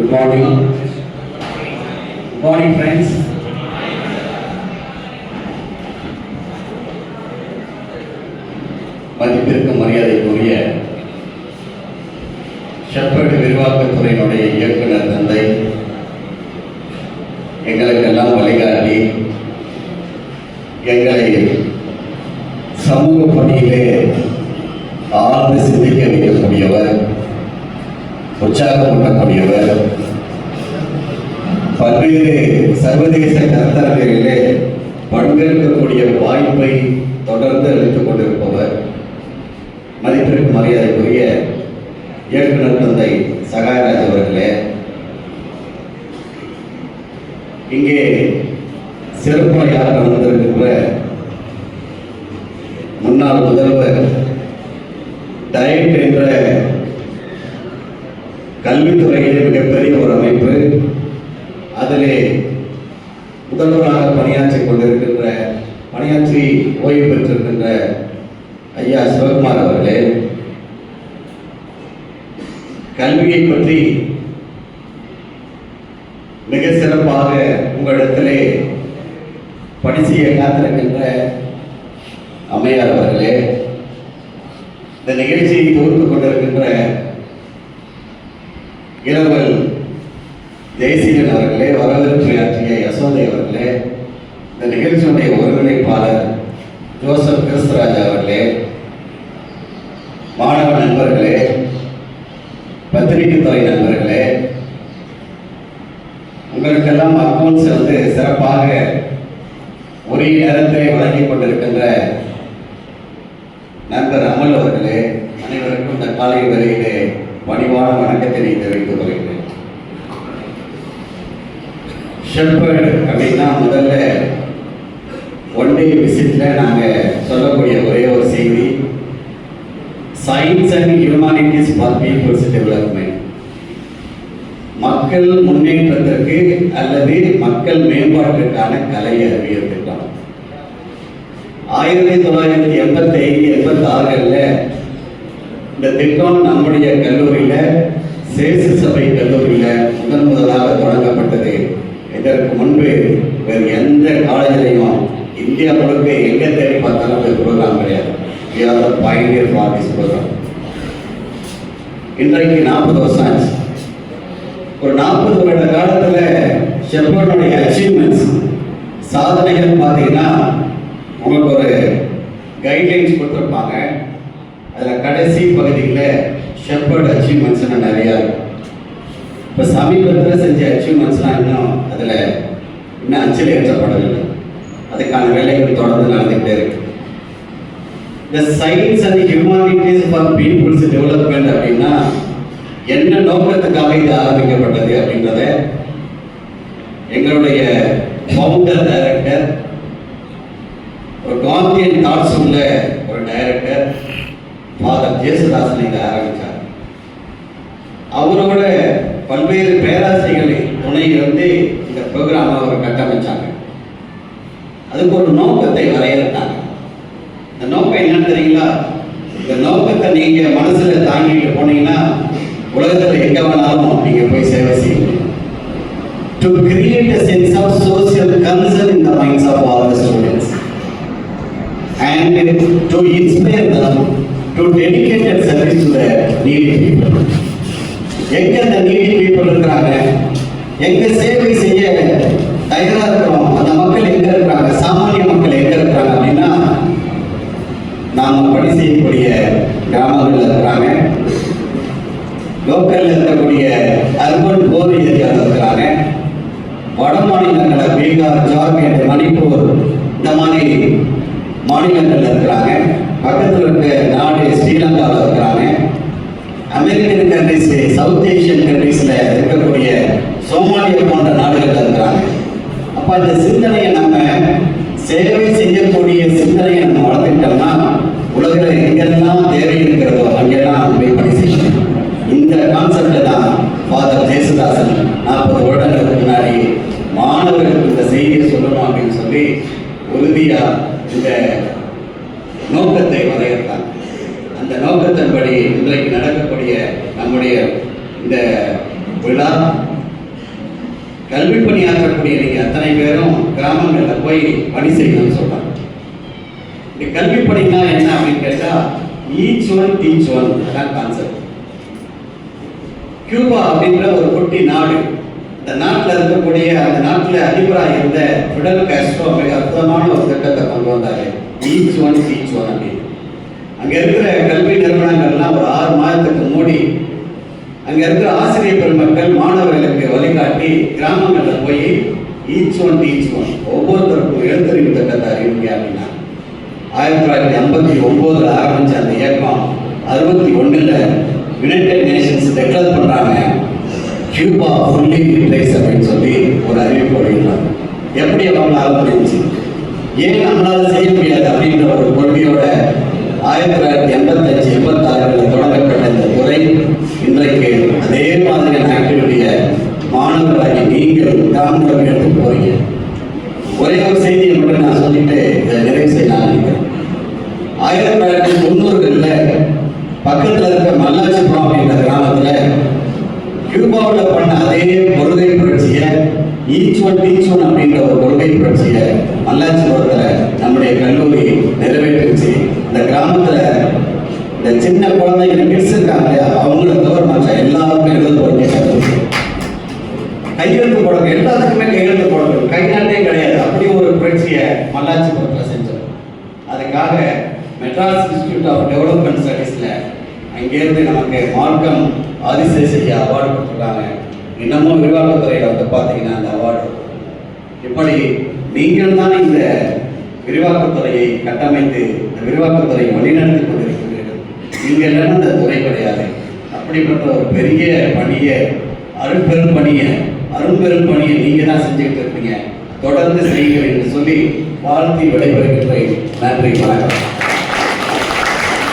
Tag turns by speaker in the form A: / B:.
A: Good morning good morning friends மதிப்பிற்கு மரியாதைக்குரிய shepherd விரிவாக்கத்துறையினுடைய இயக்குனர் தந்தை எங்களுக்கெல்லாம் வழிகாட்டி எங்களை சமூக பணியிலே ஆழ்ந்து சிந்திக்க வைக்கக்கூடியவர் உற்சாகமூட்டக்கூடியவர் பல்வேறு சர்வதேச கருத்தரங்களிலே பங்கேற்கக்கூடிய வாய்ப்பை தொடர்ந்து அளித்துக் கொண்டிருப்பவர். மதிப்பிற்கு மரியாதைக்குரிய இயக்குனர் தந்தை சகாயராஜ் அவர்களே இங்கே சிறப்புரையாக வந்திருக்கின்ற முன்னாள் முதல்வர் டயட் என்ற கல்வித்துறையிலே மிகப்பெரிய ஒரு அமைப்பு அதிலே முதல்வராக பணியாற்றிக் கொண்டிருக்கின்ற பணியாற்றி ஓய்வு பெற்றிருக்கின்ற ஐயா சிவகுமார் அவர்களே கல்வியை பற்றி மிக சிறப்பாக உங்களிடத்திலே பணி செய்ய காத்திருக்கின்ற அம்மையார் அவர்களே இந்த நிகழ்ச்சியை தொகுத்து கொண்டிருக்கின்ற இளவல் ஜெயசீலன் அவர்களே வரவேற்பு ஆற்றிய யசோதை அவர்களே இந்த நிகழ்ச்சியுடைய ஒருங்கிணைப்பாளர் ஜோசப் கிறிஸ்தராஜ் அவர்களே மாணவ நண்பர்களே பத்திரிகை துறை நண்பர்களே உங்களுக்கெல்லாம் அக்கௌண்ட்ஸ் வந்து சிறப்பாக ஒரே நேரத்தை வழங்கிக் கொண்டிருக்கின்ற நண்பர் அமல் அவர்களே அனைவருக்கும் இந்த காலை வரையிலே பணிவான வணக்கத்தினை தெரிவித்துக் கொள்கிறேன். ஷெப்பர்டு அப்படின்னா முதல்ல ஒன் டே விசிட்ல நாங்கள் சொல்லக்கூடிய ஒரே ஒரு செய்தி. Science and humanities for people's development மக்கள் முன்னேற்றத்திற்கு அல்லது மக்கள் மேம்பாட்டிற்கான கலை அறிவியல் திட்டம். ஆயிரத்தி தொள்ளாயிரத்தி எண்பத்தி ஐந்து எண்பத்தி ஆறுகளில் இந்த திட்டம் நம்முடைய கல்லூரியில சேசு சபை கல்லூரியில முதன் முதலாக தொடங்கப்பட்டது. இதற்கு முன்பு வேறு எந்த காலேஜிலையும் இந்தியா முழுக்க எங்க தேடி பார்த்தாலும் இந்த ப்ரோக்ராம் கிடையாது. We are the pioneer for இன்றைக்கு நாற்பது வருஷம் ஆச்சு. ஒரு நாற்பது வருட காலத்தில் ஷெர்வனுடைய அச்சீவ்மெண்ட்ஸ் சாதனைகள் பார்த்தீங்கன்னா உங்களுக்கு ஒரு கைட்லைன்ஸ் கொடுத்துருப்பாங்க. அதில் கடைசி பகுதியில் ஷெப்பர்ட் அச்சீவ்மெண்ட்ஸ்னு நிறையா இருக்கும் இப்போ சமீபத்தில் செஞ்ச அச்சீவ்மெண்ட்ஸ்லாம் இன்னும் அதில் இன்னும் அச்சில் ஏற்றப்படவில்லை. அதுக்கான வேலைகள் தொடர்ந்து நடந்துகிட்டே இருக்கு. இந்த science and humanities for people's development அப்படின்னா என்ன நோக்கத்துக்காக இது ஆரம்பிக்கப்பட்டது அப்படின்றத எங்களுடைய ஃபவுண்டர் டைரக்டர் ஒரு காந்தியன் தாட்ஸ் உள்ள ஒரு டைரக்டர் ஃபாதர் ஜேசுதாசன் இதை ஆரம்பித்தார் அவரோட பல்வேறு பேராசிரியர்களின் துணை வந்து இந்த ப்ரோக்ராமை அவர் கட்டமைச்சாங்க. அதுக்கு ஒரு நோக்கத்தை வரையறுத்தாங்க. இந்த நோக்கம் என்னன்னு தெரியுங்களா? இந்த நோக்கத்தை நீங்க மனசுல தாங்கிட்டு போனீங்கன்னா உலகத்துல எங்க வேணாலும் நீங்க போய் சேவை செய்யணும் to create a of of social concern in the minds of all the students. And to inspire to dedicated service to the needy people. எங்க அந்த நீடி பீப்புள் இருக்கிறாங்க? எங்க சேவை செய்ய தயாரா இருக்கிறோம் அந்த மக்கள் எங்க இருக்கிறாங்க? சாமானிய மக்கள் எங்க இருக்கிறாங்க அப்படின்னா நாம பணி செய்யக்கூடிய கிராமங்கள்ல இருக்கிறாங்க. லோக்கல்ல இருக்கக்கூடிய அர்பன் போர் ஏரியாவில் இருக்கிறாங்க. வட மாநிலங்களை பீகார் ஜார்க்கண்ட் மணிப்பூர் இந்த மாதிரி மாநிலங்கள்ல இருக்கிறாங்க. பக்கத்தில் இருக்க நாடு ஸ்ரீலங்காவில் இருக்கிறாங்க அமெரிக்கன் கண்ட்ரிஸ் சவுத் ஏஷியன் கண்ட்ரீஸ்ல இருக்கக்கூடிய சோமாலியா போன்ற நாடுகளில் இருக்கிறாங்க. அப்ப அந்த சிந்தனையை நம்ம சேவை செய்யக்கூடிய சிந்தனையை நம்ம வளர்த்துக்கிட்டோம்னா உலகில் எங்கெல்லாம் தேவை இருக்கிறதோ அங்கெல்லாம் நம்ம போய் பணி செய்யணும் இந்த கான்செப்ட்ல தான் ஃபாதர் ஜேசுதாசன் நாற்பது வருடங்களுக்கு முன்னாடி மாணவர்களுக்கு இந்த செய்தியை சொல்லணும் அப்படின்னு சொல்லி உறுதியாக இந்த நோக்கத்தை வரையறுத்தாங்க அந்த நோக்கத்தின்படி இன்றைக்கு நடக்கக்கூடிய நம்முடைய இந்த விழா கல்வி பணியாற்றக்கூடிய நீங்கள் அத்தனை பேரும் கிராமங்களில் போய் பணி செய்யணும்னு சொல்கிறாங்க இந்த கல்வி பணினா என்ன அப்படின்னு கேட்டால் ஈச் ஒன் டீச் ஒன் அதான் கான்செப்ட் கியூபா அப்படின்ற ஒரு குட்டி நாடு. இந்த நாட்டில் இருக்கக்கூடிய அந்த நாட்டில் அதிபராக இருந்த ஃபிடல் காஸ்ட்ரோ மிக அற்புதமான ஒரு திட்டத்தை கொண்டு வந்தார். ஈச் ஒன் டீச் ஒன் அப்படின்னு. அங்கே இருக்கிற கல்வி நிறுவனங்கள்லாம் ஒரு ஆறு மாதத்துக்கு மூடி அங்கே இருக்கிற ஆசிரியர் பெருமக்கள் மாணவர்களுக்கு வழிகாட்டி கிராமங்களில் போய் ஈச் ஒன் டீச் ஒன் ஒவ்வொருத்தருக்கும் எழுத்தறிவு திட்டத்தை அறிவிங்க அப்படின்னா ஆயிரத்தி தொள்ளாயிரத்தி ஐம்பத்தி ஒம்போதில் ஆரம்பிச்ச அந்த இயக்கம் அறுபத்தி ஒன்றில் யுனைடெட் நேஷன்ஸ் டெக்ளேர் பண்றாங்க கியூபா ஃபுல்லி ரிப்ளேஸ் அப்படின்னு சொல்லி ஒரு அறிவிப்பு வெளியிடுறாங்க எப்படி அவங்களால முடிஞ்சு ஏன் நம்மளால செய்ய முடியாது அப்படின்ற ஒரு கொள்கையோட ஆயிரத்தி தொள்ளாயிரத்தி எண்பத்தஞ்சு எண்பத்தாறுகளில் தொடங்கப்பட்ட இந்த துறை இன்றைக்கு அதே மாதிரியான ஆக்டிவிட்டியை மாணவர்களாகி நீங்கள் கிராமங்களுக்கு எடுத்து போறீங்க ஒரே ஒரு செய்தியை மட்டும் நான் சொல்லிட்டு இதை நிறைவு செய்யலாம் நினைக்கிறேன் ஆயிரத்தி தொள்ளாயிரத்தி தொண்ணூறுகளில் பக்கத்தில் இருக்க மல்லாச்சிபுரம் அப்படின்ற கிராமத்தில் கியூபாவில் பண்ண அதே கொள்கை புரட்சியை ஈச் ஒன் டீச் ஒன் அப்படின்ற ஒரு கொள்கை புரட்சியை மல்லாச்சிபுரத்தில் நம்முடைய கல்லூரி நிறைவு இந்த இந்த சின்ன குழந்தைங்க கிட்ஸ் இருக்காங்க இல்லையா அவங்கள தவிர மற்ற எல்லாருக்கும் எழுத போகிறீங்க கையெழுத்து போடணும். எல்லாத்துக்குமே கையெழுத்து போடணும். கை நாட்டே கிடையாது. அப்படி ஒரு புரட்சியை மல்லாச்சிபுரத்தில் செஞ்சோம் அதுக்காக மெட்ராஸ் இன்ஸ்டியூட் ஆஃப் டெவலப்மெண்ட் ஸ்டடீஸில் அங்கேருந்து நமக்கு மார்க்கம் ஆதிசேஷையா அவார்டு கொடுத்துருக்காங்க. இன்னமும் விரிவாக்கத்துறையில் வந்து பார்த்தீங்கன்னா அந்த அவார்டு இப்படி நீங்கள் தான் இந்த விரிவாக்கத்துறையை கட்டமைத்து இந்த விரிவாக்கத்துறையை வழிநடத்தி கொண்டிருக்கிறீர்கள் நீங்கள் இல்லைன்னா அந்த துறை கிடையாது. அப்படிப்பட்ட ஒரு பெரிய பணியை அரும்பெரும் பணியை அரும்பெரும் பணியை நீங்கள் தான் செஞ்சுக்கிட்டு இருக்கீங்க. தொடர்ந்து செய்யுங்கள் என்று சொல்லி வாழ்த்தி விடைபெறுகின்றேன். நன்றி வணக்கம்.